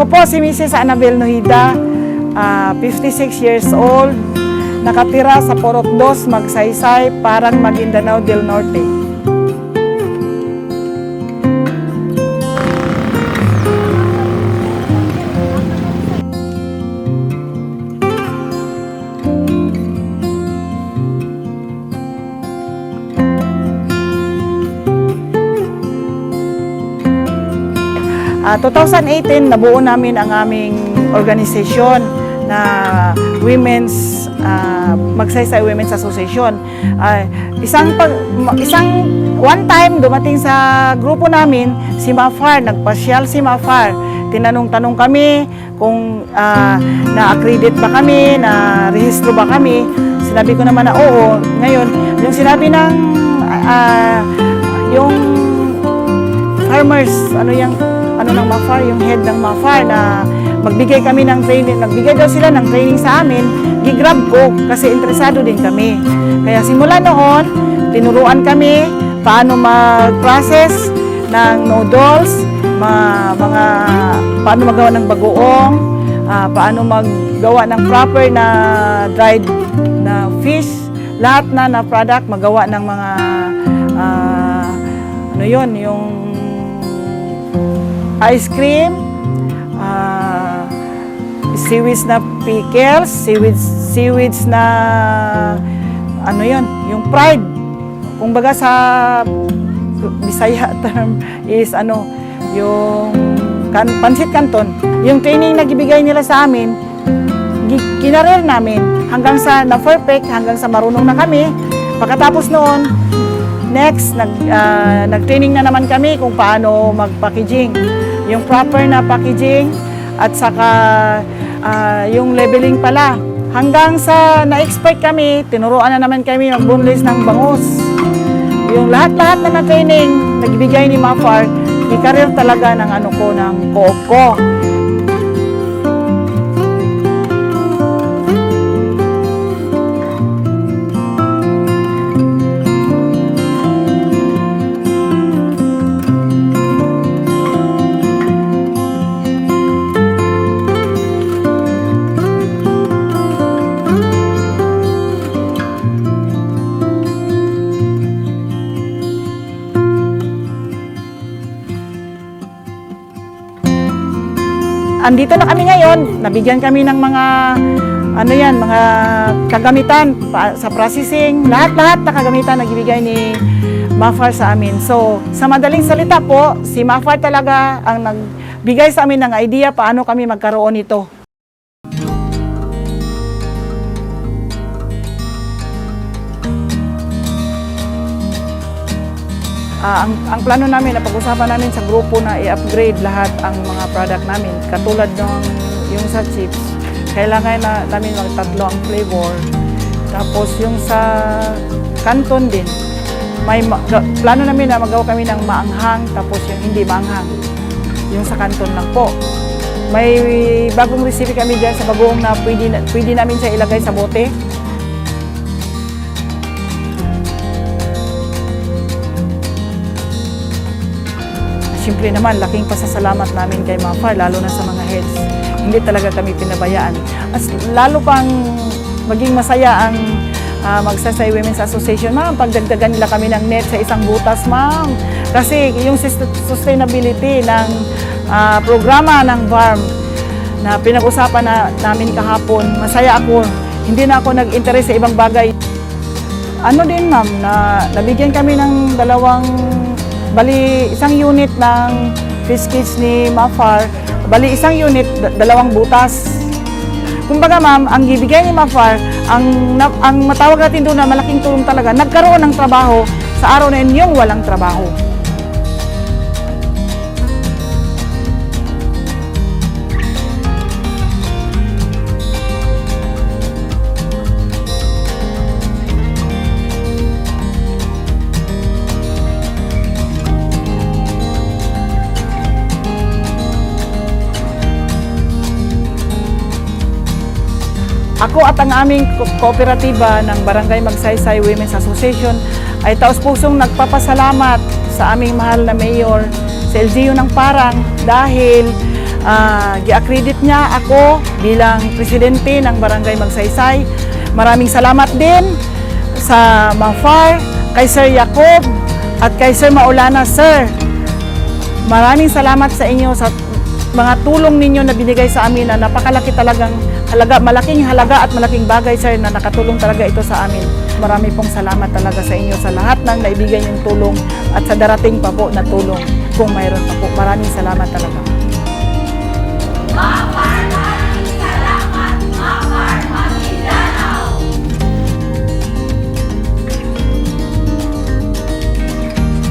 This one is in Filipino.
Ako po si Mrs. Annabel Nohida, ah, 56 years old, nakatira sa Porok Dos, Magsaysay, Parang Maguindanao del Norte. Ah, 2018, nabuo namin ang aming organisasyon na Women's ah, Magsaysay Women's Association. Ah, isang pag, isang one time dumating sa grupo namin si Mafar, nagpasyal si Mafar. Tinanong-tanong kami kung ah, na-accredit ba kami, na rehistro ba kami. Sinabi ko naman na oo. Ngayon, yung sinabi ng ah, yung farmers, ano yung ano ng MAFAR, yung head ng MAFAR na magbigay kami ng training, nagbigay daw sila ng training sa amin, gigrab ko kasi interesado din kami. Kaya simula noon, tinuruan kami paano mag-process ng noodles, ma- mga paano magawa ng bagoong, ah, paano maggawa ng proper na dried na fish, lahat na na product magawa ng mga ah, ano yon yung ice cream, ah, seaweeds na pickles, seaweeds, seaweeds na ano yon yung fried. Kumbaga sa Bisaya term is ano, yung kan, pansit canton. Yung training na gibigay nila sa amin, kinarer namin hanggang sa na-perfect, hanggang sa marunong na kami. Pagkatapos noon, next, nag, ah, nag-training na naman kami kung paano mag-packaging. Yung proper na packaging at saka ah, yung labeling pala. Hanggang sa na-expert kami, tinuruan na naman kami mag-boneless ng bangus. Yung lahat-lahat na na-training, nagbigay ni Mafar, ikarir talaga ng ano ko, ng co ko. Andito na kami ngayon, nabigyan kami ng mga ano yan, mga kagamitan pa- sa processing, lahat-lahat na kagamitan na ibigay ni Mafar sa amin. So, sa madaling salita po, si Mafar talaga ang nagbigay sa amin ng idea paano kami magkaroon nito. Ah, ang, ang plano namin na pag-usapan namin sa grupo na i-upgrade lahat ang mga product namin. Katulad ng yung sa chips, kailangan na namin magtatlo ang flavor. Tapos yung sa canton din, may plano namin na magawa kami ng maanghang tapos yung hindi maanghang. Yung sa canton lang po. May bagong recipe kami dyan sa bagoong na pwede, pwede namin siya ilagay sa bote. Siyempre naman, laking pasasalamat namin kay Mafar, lalo na sa mga heads. Hindi talaga kami pinabayaan. As, lalo pang maging masaya ang uh, Magsaysay Women's Association, ma'am. Pagdagdagan nila kami ng net sa isang butas, ma'am. Kasi yung sus- sustainability ng ah, programa ng VARM na pinag-usapan na namin kahapon, masaya ako. Hindi na ako nag-interest sa ibang bagay. Ano din ma'am, na nabigyan kami ng dalawang, bali isang unit ng fish kits ni Mafar, bali isang unit, da- dalawang butas. Kumbaga ma'am, ang ibigay ni Mafar, ang, na- ang matawag natin doon na malaking tulong talaga, nagkaroon ng trabaho sa araw na yun yung walang trabaho. Ako at ang aming ko- kooperatiba ng Barangay Magsaysay Women's Association ay taos-pusong nagpapasalamat sa aming mahal na mayor, sa LGU ng Parang dahil Ah, gi-accredit niya ako bilang presidente ng Barangay Magsaysay. Maraming salamat din sa MAFAR, kay Sir Jacob at kay Sir Maulana, Sir. Maraming salamat sa inyo sa mga tulong ninyo na binigay sa amin na napakalaki talagang halaga, malaking halaga at malaking bagay sir na nakatulong talaga ito sa amin. Marami pong salamat talaga sa inyo sa lahat ng naibigay niyong tulong at sa darating pa po na tulong kung mayroon pa po. Maraming salamat talaga.